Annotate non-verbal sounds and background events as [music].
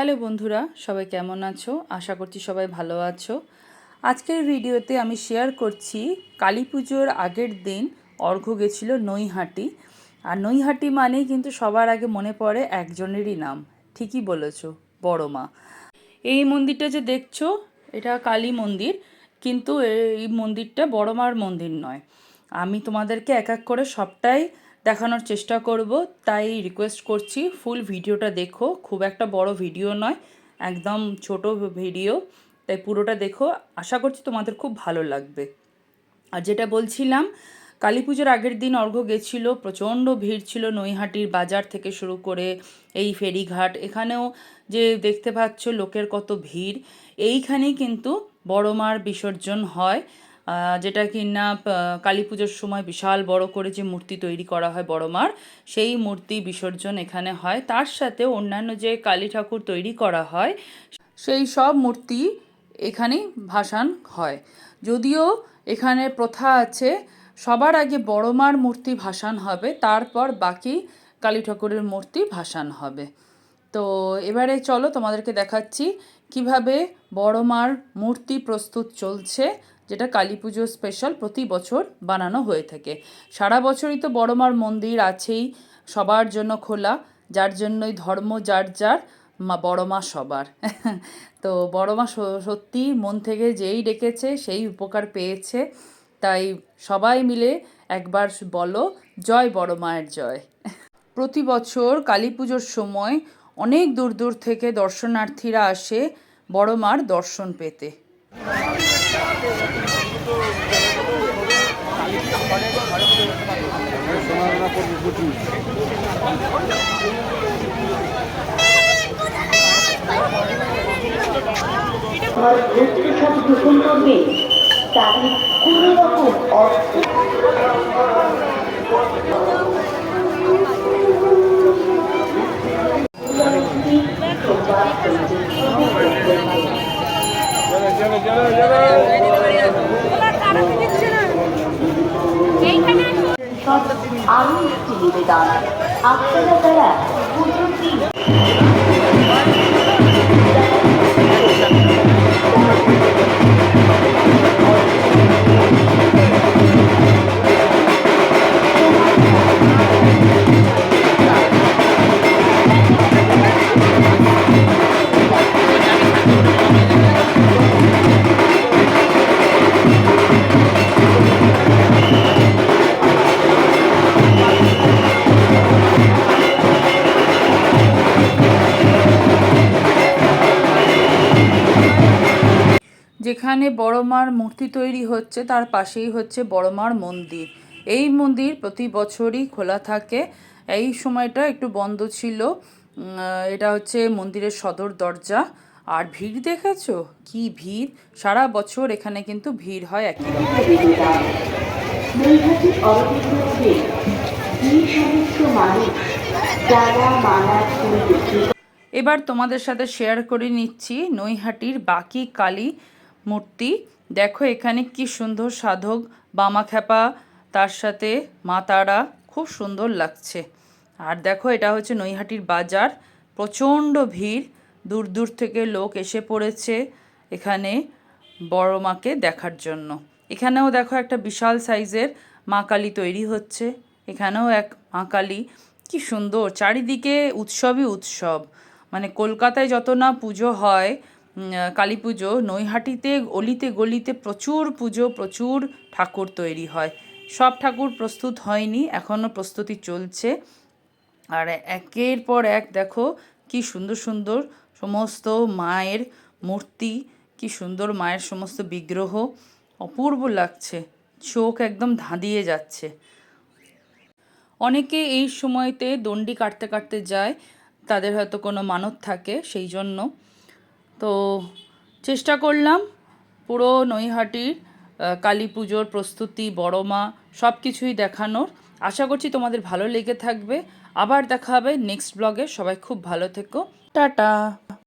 Hello বন্ধুরা, সবাই কেমন আছো? আশা করছি সবাই ভালো আছো। আজকের ভিডিওতে আমি শেয়ার করছি কালী পুজোর আগের দিন অর্ঘ্য গেছিল নৈহাটি। আর নৈহাটি মানেই কিন্তু সবার আগে মনে পড়ে একজনেরই নাম। ঠিকই বলেছ, বড় মা। এই মন্দিরটা যে দেখছ, এটা কালী মন্দির, কিন্তু এই মন্দিরটা বড় মার মন্দির নয়। আমি তোমাদেরকে এক এক করে সবটাই দেখানোর চেষ্টা করব। তাই রিকোয়েস্ট করছি ফুল ভিডিওটা দেখো। খুব একটা বড় ভিডিও নয়, একদম ছোট ভিডিও তাই পুরোটা দেখো। আশা করছি তোমাদের খুব ভালো লাগবে। আর যেটা বলছিলাম, কালী পুজোর আগের দিন অর্ঘ্য গেছিল, প্রচণ্ড ভিড় ছিল নৈহাটির বাজার থেকে শুরু করে এই ফেরিঘাট। এখানেও যে দেখতে পাচ্ছ লোকের কত ভিড়, এইখানেই কিন্তু বড় মার বিসর্জন হয়। যেটা কি না কালী পুজোর সময় বিশাল বড় করে যে মূর্তি তৈরি করা হয় বড় মার, সেই মূর্তি বিসর্জন এখানে হয়। তার সাথে অন্যান্য যে কালী ঠাকুর তৈরি করা হয়, সেই সব মূর্তি এখানেই ভাসান হয়। যদিও এখানে প্রথা আছে, সবার আগে বড় মার মূর্তি ভাসান হবে, তারপর বাকি কালী ঠাকুরের মূর্তি ভাসান হবে। তো এবারে চলো তোমাদেরকে দেখাচ্ছি কীভাবে বড় মার মূর্তি প্রস্তুত চলছে। যেটা কালী পুজো স্পেশাল প্রতি বছর বানানো হয়ে থাকে। সারা বছরই তো বড় মার মন্দির আছেই, সবার জন্য খোলা, যার জন্যই ধর্ম যার যার, মা বড় মা সবার। [laughs] তো বড় মা সত্যি মন থেকে যেই ডেকেছে, সেই উপকার পেয়েছে। তাই সবাই মিলে একবার বলো, জয় বড় মায়ের জয়। [laughs] প্রতি বছর কালী পুজোর সময় অনেক দূর দূর থেকে দর্শনার্থীরা আসে বড় মার দর্শন পেতে। গ্রহণ করবে তাদের কোনো রকম অর্থ আরও একটি নিবেদন। আপনারা তারা পুজোর দিন যেখানে বড় মার মূর্তি তৈরি হচ্ছে, তার পাশেই হচ্ছে বড় মার মন্দির। এই মন্দির প্রতি বছরই খোলা থাকে। এই সময়টা একটু বন্ধ ছিল। এটা হচ্ছে মন্দিরের সদর দরজা। আর ভিড় দেখেছ? কি ভিড়? সারা বছর এখানে কিন্তু ভিড় হয় একই এবার তোমাদের সাথে শেয়ার করে নিচ্ছি নৈহাটির বাকি কালী। মূর্তি। দেখো এখানে কি সুন্দর সাধক বামাখ্যাপা, তার সাথে মা তারা, খুব সুন্দর লাগছে। আর দেখো এটা হচ্ছে নৈহাটির বাজার। প্রচণ্ড ভিড়, দূর দূর থেকে লোক এসে পড়েছে এখানে বড় মাকে দেখার জন্য। এখানেও দেখো একটা বিশাল সাইজের মা কালী তৈরি হচ্ছে। এখানেও এক মা কালী। কি সুন্দর, চারিদিকে উৎসবই উৎসব। মানে কলকাতায় যত না পুজো হয় কালী পুজো, নৈহাটিতে, অলিতে, গলিতে প্রচুর পুজো, প্রচুর ঠাকুর তৈরি হয়। সব ঠাকুর প্রস্তুত হয়নি এখনও প্রস্তুতি চলছে। আর একের পর এক দেখো কি সুন্দর সুন্দর সমস্ত মায়ের মূর্তি, কি সুন্দর মায়ের সমস্ত বিগ্রহ। অপূর্ব লাগছে, চোখ একদম ধাঁধিয়ে যাচ্ছে। অনেকে এই সময়তে দণ্ডি কাটতে কাটতে যায়, তাদের হয়তো কোনো মানত থাকে, সেই জন্য তো চেষ্টা করলাম পুরো নৈহাটির কালী পুজোর প্রস্তুতি, বড়মা সব কিছুই দেখানোর। আশা করছি তোমাদের ভালো লেগে থাকবে। আবার দেখা হবে নেক্সট ব্লগে সবাই খুব ভালো থেকো। টাটা!